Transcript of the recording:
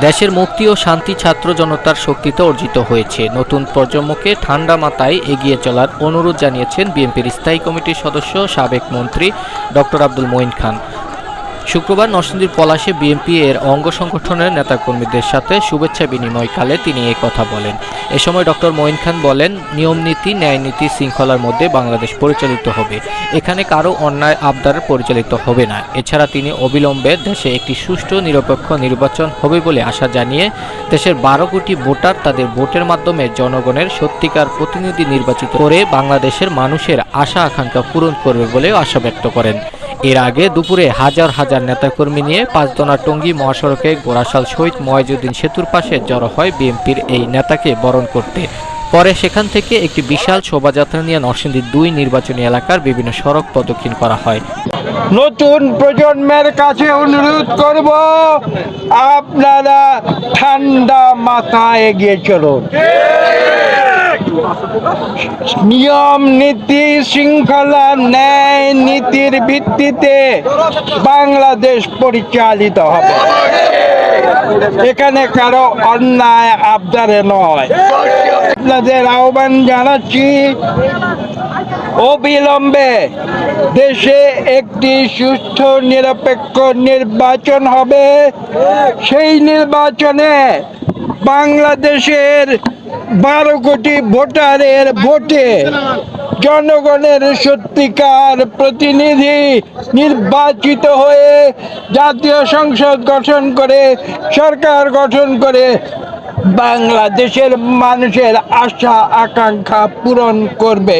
দেশের মুক্তি ও শান্তি ছাত্র জনতার শক্তিতে অর্জিত হয়েছে। নতুন প্রজন্মকে ঠান্ডা মাথায় এগিয়ে চলার অনুরোধ জানিয়েছেন বিএনপির স্থায়ী কমিটির সদস্য, সাবেক মন্ত্রী ডক্টর আব্দুল মঈন খান। শুক্রবার নরসিংদীর পলাশে বিএনপি এর অঙ্গ সংগঠনের নেতাকর্মীদের সাথে শুভেচ্ছা বিনিময়কালে তিনি এই কথা বলেন। এ সময় ডক্টর মঈন খান বলেন নিয়মনীতি ন্যায়নীতি শৃঙ্খলার মধ্যে বাংলাদেশ পরিচালিত হবে। এখানে কারও অন্যায় আবদার পরিচালিত হবে না। এছাড়া তিনি অবিলম্বে দেশে একটি সুষ্ঠু, নিরপেক্ষ নির্বাচন হবে বলে আশা জানিয়ে দেশের বারো কোটি ভোটার তাদের ভোটের মাধ্যমে জনগণের সত্যিকার প্রতিনিধি নির্বাচিত করে বাংলাদেশের মানুষের আশা আকাঙ্ক্ষা পূরণ করবে বলে আশা ব্যক্ত করেন। এর আগে দুপুরে হাজার হাজার নেতাকর্মী নিয়ে পাঁচদোনা টঙ্গী মহাসড়কে গোড়াশাল শহীদ ময়জুদ্দিন সেতুর পাশে জড়ো হয় বিএনপির এই নেতাকে বরণ করতে। পরে সেখান থেকে একটি বিশাল শোভাযাত্রা নিয়ে নরসিংদীর দুই নির্বাচনী এলাকার বিভিন্ন সড়ক প্রদক্ষিণ করা হয়। নতুন প্রজন্মের কাছে অনুরোধ করব, আপনারা ঠান্ডা মাথা এগিয়ে চলুন। নিয়ম, নীতি, শৃঙ্খলা, ন্যায়, নীতির ভিত্তিতে বাংলাদেশ পরিচালিত হবে। এখানে কারও অন্যায়, আবদারে নয়। আপনাদের আহ্বান জানাচ্ছি, অবিলম্বে দেশে একটি সুস্থ নিরপেক্ষ নির্বাচন হবে। সেই নির্বাচনে বাংলাদেশের বারো কোটি ভোটারের ভোটে জনগণের সত্যিকার প্রতিনিধি নির্বাচিত হয়ে জাতীয় সংসদ গঠন করে, সরকার গঠন করে, বাংলাদেশের মানুষের আশা, আকাঙ্ক্ষা পূরণ করবে।